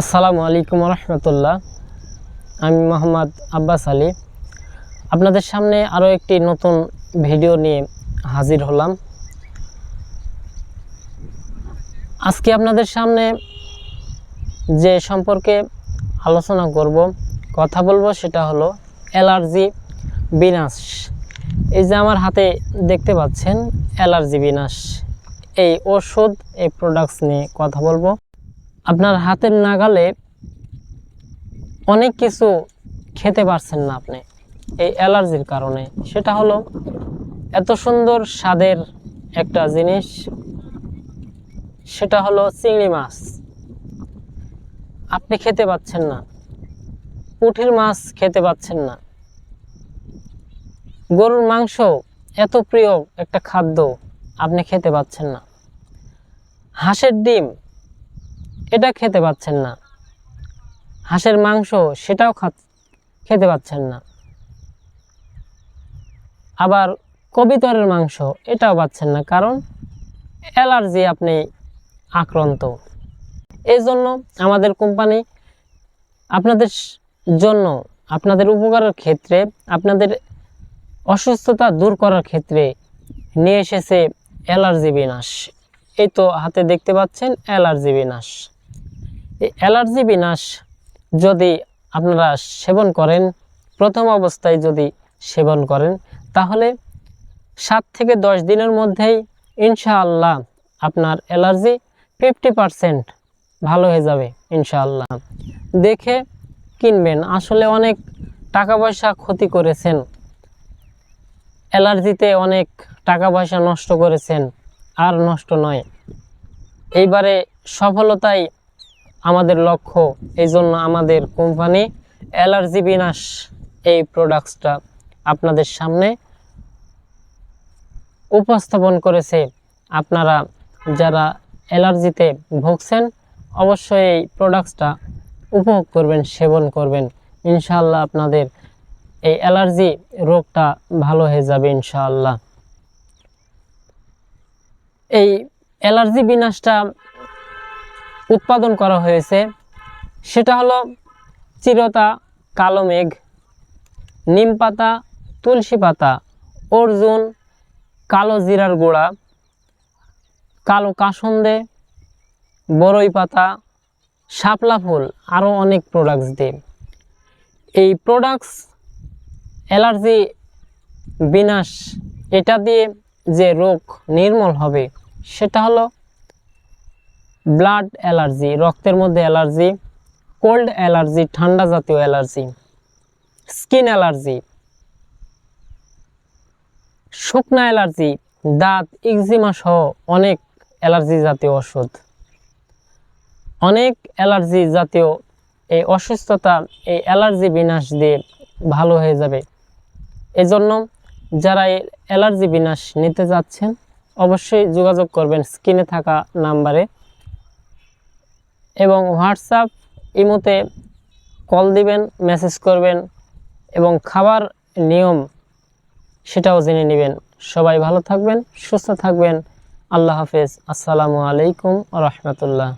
আসসালামু আলাইকুম রহমতুল্লাহ। আমি মোহাম্মদ আব্বাস আলী। আপনাদের সামনে আরও একটি নতুন ভিডিও নিয়ে হাজির হলাম। আজকে আপনাদের সামনে যে সম্পর্কে আলোচনা করব, কথা বলব সেটা হলো অ্যালার্জি বিনাশ। এই যে আমার হাতে দেখতে পাচ্ছেন অ্যালার্জি বিনাশ। এই ওষুধ, এই প্রোডাক্টস নিয়ে কথা বলব। আপনার হাতের নাগালে অনেক কিছু খেতে পারছেন না আপনি এই অ্যালার্জির কারণে। সেটা হলো এত সুন্দর স্বাদের একটা জিনিস, সেটা হলো চিংড়ি মাছ। আপনি খেতে পাচ্ছেন না। পুঁটির মাছ খেতে পাচ্ছেন না। গরুর মাংস এত প্রিয় একটা খাদ্য, আপনি খেতে পাচ্ছেন না। হাঁসের ডিম এটা খেতে পাচ্ছেন না। হাঁসের মাংস সেটাও খেতে পাচ্ছেন না। আবার কবিতরের মাংস এটাও পাচ্ছেন না, কারণ অ্যালার্জি আপনি আক্রান্ত। এই জন্য আমাদের কোম্পানি আপনাদের জন্য, আপনাদের উপকারের ক্ষেত্রে, আপনাদের অসুস্থতা দূর করার ক্ষেত্রে নিয়ে এসেছে অ্যালার্জি বিনাশ। এই তো হাতে দেখতে পাচ্ছেন অ্যালার্জি বিনাশ। অ্যালার্জি বিনাশ যদি আপনারা সেবন করেন, প্রথম অবস্থায় যদি সেবন করেন, তাহলে সাত থেকে দশ দিনের মধ্যেই ইনশাআল্লাহ আপনার অ্যালার্জি ফিফটি পারসেন্ট ভালো হয়ে যাবে ইনশাআল্লাহ। দেখে কিনবেন। আসলে অনেক টাকা পয়সা ক্ষতি করেছেন। অ্যালার্জিতে অনেক টাকা পয়সা নষ্ট করেছেন। আর নষ্ট নয়। এইবারে সফলতাই আমাদের লক্ষ্য এই জন্য আমাদের কোম্পানি অ্যালার্জি বিনাশ এই প্রোডাক্টসটা আপনাদের সামনে উপস্থাপন করেছে। আপনারা যারা অ্যালার্জিতে ভুগছেন, অবশ্যই এই প্রোডাক্টসটা উপভোগ করবেন, সেবন করবেন। ইনশাআল্লাহ আপনাদের এই অ্যালার্জি রোগটা ভালো হয়ে যাবে ইনশাআল্লাহ। এই অ্যালার্জি বিনাশটা উৎপাদন করা হয়েছে। সেটা হলো চিরতা, কালো মেঘ, নিম পাতা, তুলসী পাতা, অর্জুন, কালো জিরার গুঁড়া, কালো কাসন্দে বড়ই পাতা, শাপলা ফুল আরও অনেক প্রোডাক্টস দিয়ে। এই প্রোডাক্টস অ্যালার্জি বিনাশ, এটা দিয়ে যে রোগ নির্মূল হবে, সেটা হলো ব্লাড অ্যালার্জি, রক্তের মধ্যে অ্যালার্জি, কোল্ড অ্যালার্জি, ঠান্ডা জাতীয় অ্যালার্জি, স্কিন অ্যালার্জি, শুকনা অ্যালার্জি, দাঁত, ইকজিমা সহ অনেক অ্যালার্জি জাতীয় ওষুধ। অনেক অ্যালার্জি জাতীয় এই অসুস্থতা, এই অ্যালার্জি বিনাশ দিয়ে ভালো হয়ে যাবে। এজন্য যারা এই অ্যালার্জি বিনাশ নিতে যাচ্ছেন, অবশ্যই যোগাযোগ করবেন স্ক্রিনে থাকা নাম্বারে। এবং হোয়াটসঅ্যাপ ইমোতে কল দিবেন, মেসেজ করবেন এবং খাবার নিয়ম সেটাও জেনে নেবেন। সবাই ভালো থাকবেন, সুস্থ থাকবেন। আল্লাহ হাফেজ। আসসালামু আলাইকুম রহমতুল্লাহ।